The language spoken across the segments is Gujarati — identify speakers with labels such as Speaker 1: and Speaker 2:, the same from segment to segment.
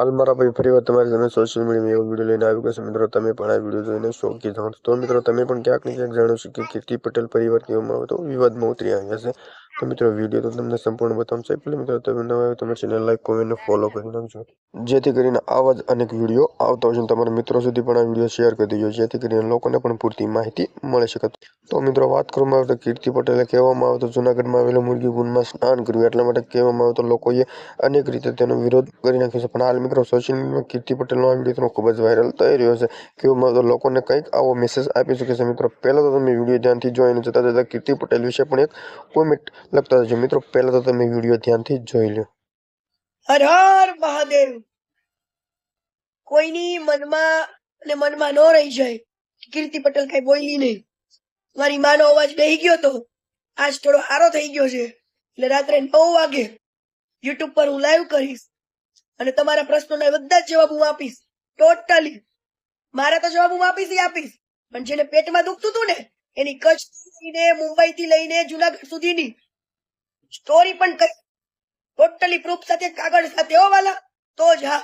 Speaker 1: હાલ મારા ભાઈ ફરી વાર તમારે તમે સોશિયલ મીડિયામાં એવો વીડિયો લઈને આવી ગયો મિત્રો, તમે પણ આ વીડિયો જોઈને શોખી જાઓ તો મિત્રો, તમે પણ ક્યાંક ને ક્યાંક જાણો છો કે કીર્તિ પટેલ પરિવાર કહેવામાં આવે તો વિવાદમાં ઉતરી આવ્યા છે. તો મિત્રો વીડિયો તો તમને સંપૂર્ણ બતાવું છે. એટલે મિત્રો તમે નવા હોય તો ચેનલ લાઈક કોમેન્ટ ફોલો કરી નાખજો. જેથી કરીને આવા જ અનેક વીડિયો આવતા હોય છે તમારા મિત્રો સુધી પણ આ વીડિયો શેર કરી દેજો. જેથી કરીને લોકોને પણ પૂરતી માહિતી મળી શકે. તો મિત્રો વાત કરવામાં આવે તો કીર્તિ પટેલે કહેવામાં આવે તો જૂનાગઢમાં આવેલું મુરગી ગુણમાં સ્નાન કર્યું. એટલા માટે કહેવામાં આવે તો લોકોએ અનેક રીતે તેનો વિરોધ કરી નાખ્યો છે. પણ હાલ મિત્રો સોશિયલ મીડિયામાં કીર્તિ પટેલનો આ વીડિયો ખૂબ જ વાયરલ થઈ રહ્યો છે. કહેવામાં આવે તો લોકોને કંઈક આવો મેસેજ આપી શકે છે. મિત્રો, પહેલાં તો તમે વીડિયો ધ્યાનથી જોઈને જતા જતા કીર્તિ પટેલ વિશે પણ એક કોમેન્ટ લખતા જજો મિત્રો, પહેલાં તો તમે વીડિયો ધ્યાનથી જોઈ લો
Speaker 2: હર હર મહાદેવ. કોઈની મનમાં અને મનમાં ન રહી જાય. કીર્તિ પટેલ કઈ બોલી નહીં. મારી માનો અવાજ બેહી ગયો તો આજ થોડો આરો થઈ ગયો છે. એટલે રાત્રે નવ વાગે યુટ્યુબ પર હું લાઈવ કરીશ અને તમારા પ્રશ્નોના બધા જ જવાબ હું આપીશ. ટોટલી મારા તો જવાબ હું આપીશ આપીશ. પણ જેને પેટમાં દુખતું હતું ને, એની કચ્છ લઈને મુંબઈ થી લઈને જુનાગઢ સુધીની સ્ટોરી પણ કહી ટોટલી પ્રૂફ સાથે, કાગળ સાથે હો વાલા. તો જ હા.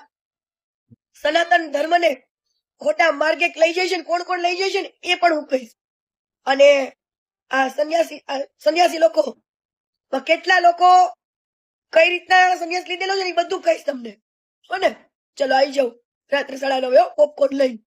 Speaker 2: સનાતન ધર્મને ખોટા માર્ગે લઈ છે ને કોણ કોણ લઈ છે ને એ પણ હું કહીશ. અને આ સંન્યાસી સંન્યાસી લોકો કેટલા લોકો કઈ રીતના સંન્યાસ લીધેલો છે એ બધું કહીશ તમને. હો ને? ચલો આવી જાઉં. રાત્રે સાડા નવે પોપકોર્ન લઈને.